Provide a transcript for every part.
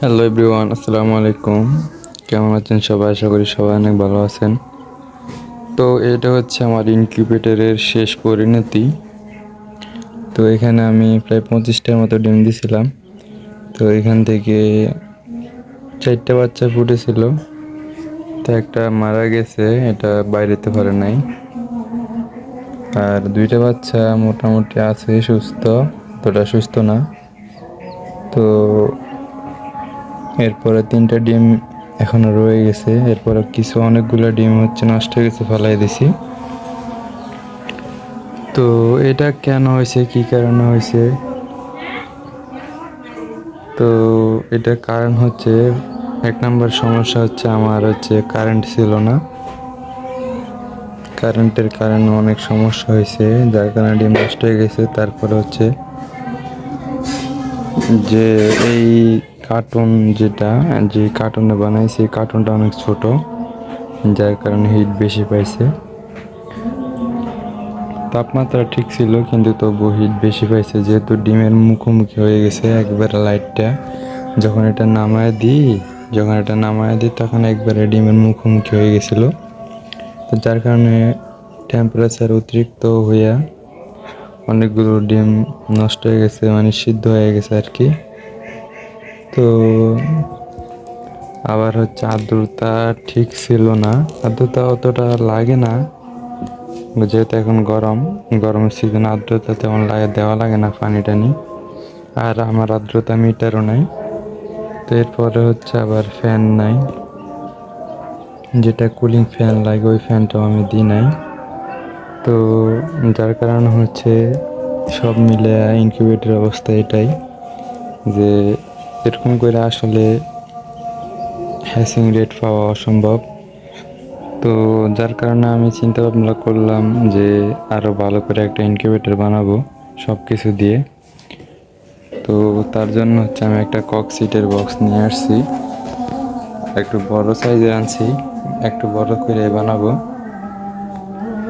Hello everyone আসসালামু আলাইকুম কেমন আছেন সবাই? আশা করি সবাই অনেক ভালো আছেন। তো এটা হচ্ছে আমার ইনকিউবেটরের শেষ পরিণতি। তো এখানে আমি প্রায় পঁচিশটার মতো ডিম দিছিলাম। তো এখান থেকে চারটা বাচ্চা ফুটেছিল। তো একটা মারা গেছে, এটা বাইরেতে পারে নাই। আর দুইটা বাচ্চা মোটামুটি আছে, সুস্থ। তোটা সুস্থ না। তো এরপরে তিনটা ডিম এখনও রয়ে গেছে। এরপরে কিছু অনেকগুলো ডিম হচ্ছে নষ্ট হয়ে গেছে, ফেলাই দিছি। তো এটা কেন হয়েছে, কি কারণে হয়েছে? তো এটার কারণ হচ্ছে, এক নম্বর সমস্যা হচ্ছে আমার হচ্ছে কারেন্ট ছিল না। কারেন্টের কারণে অনেক সমস্যা হয়েছে, যার কারণে ডিম নষ্ট হয়ে গেছে। তারপরে হচ্ছে যে এই কার্টুন যেটা, যে কার্টুনে বানাইছে এই কার্টুনটা অনেক ছোট, যার কারণে হিট বেশি পাইছে। তাপমাত্রা ঠিক ছিল, কিন্তু তবু হিট বেশি পাইছে, যেহেতু ডিমের মুখোমুখি হয়ে গেছে একবারে লাইটটা যখন এটা নামায় দিই, যখন এটা নামায় দিই, তখন একবারে ডিমের মুখোমুখি হয়ে গেছিল। তো যার কারণে টেম্পারেচার অতিরিক্ত হইয়া অনেকগুলো ডিম নষ্ট হয়ে গেছে মানে সিদ্ধ হয়ে গেছে আর কি। তো আবার হচ্ছে আর্দ্রতা ঠিক ছিল না। আর্দ্রতা অতটা লাগে না, যেহেতু এখন গরম। গরমের সিজন আর্দ্রতা তেমন লাগে, দেওয়া লাগে না পানি টানি। আর আমার আর্দ্রতা মিটারও নাই। তো এরপরে হচ্ছে আবার ফ্যান নাই। যেটা কুলিং ফ্যান লাগে, ওই ফ্যানটাও আমি দিই নাই। তো যার কারণ হচ্ছে সব মিলে ইনকিউবেটর অবস্থা এটাই যে এরকম করে আসলে হ্যাসিং রেট পাওয়া অসম্ভব। তো যার কারণে আমি চিন্তা ভাবনা করলাম যে আরও ভালো করে একটা ইনকিউবেটর বানাবো সব কিছু দিয়ে। তো তার জন্য হচ্ছে আমি একটা কক সিটের বক্স নিয়ে আসছি। একটু বড় সাইজের আনছি, একটু বড় করে বানাবো।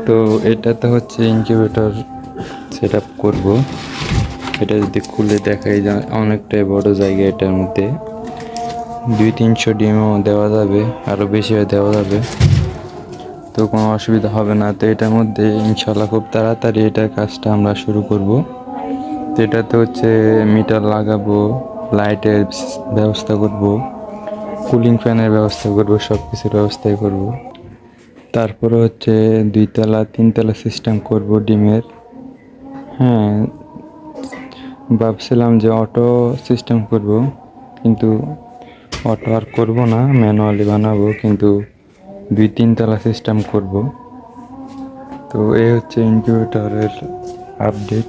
তো এটাতে হচ্ছে ইনকিউবেটর সেট আপ করব। এটা যদি খুলে দেখাই যায় অনেকটাই বড় জায়গা এটার মধ্যে। দুই তিনশো ডিমও দেওয়া যাবে আরও বেশি দেওয়া যাবে। তো কোনো অসুবিধা হবে না। তো এটার মধ্যে ইনশাল্লাহ খুব তাড়াতাড়ি এটার কাজটা আমরা শুরু করব। তো এটাতে হচ্ছে মিটার লাগাবো, লাইটের ব্যবস্থা করব, কুলিং ফ্যানের ব্যবস্থা করব সব কিছুর ব্যবস্থাই করব। তারপরে হচ্ছে দুইতলা, তিনতলা সিস্টেম করব ডিমের। হ্যাঁ ভাবছিলাম যে অটো সিস্টেম করব, কিন্তু অটো আর করব না ম্যানুয়ালি বানাবো, কিন্তু দুই তিনতলা সিস্টেম করব। তো এই হচ্ছে ইনকিউবেটরের আপডেট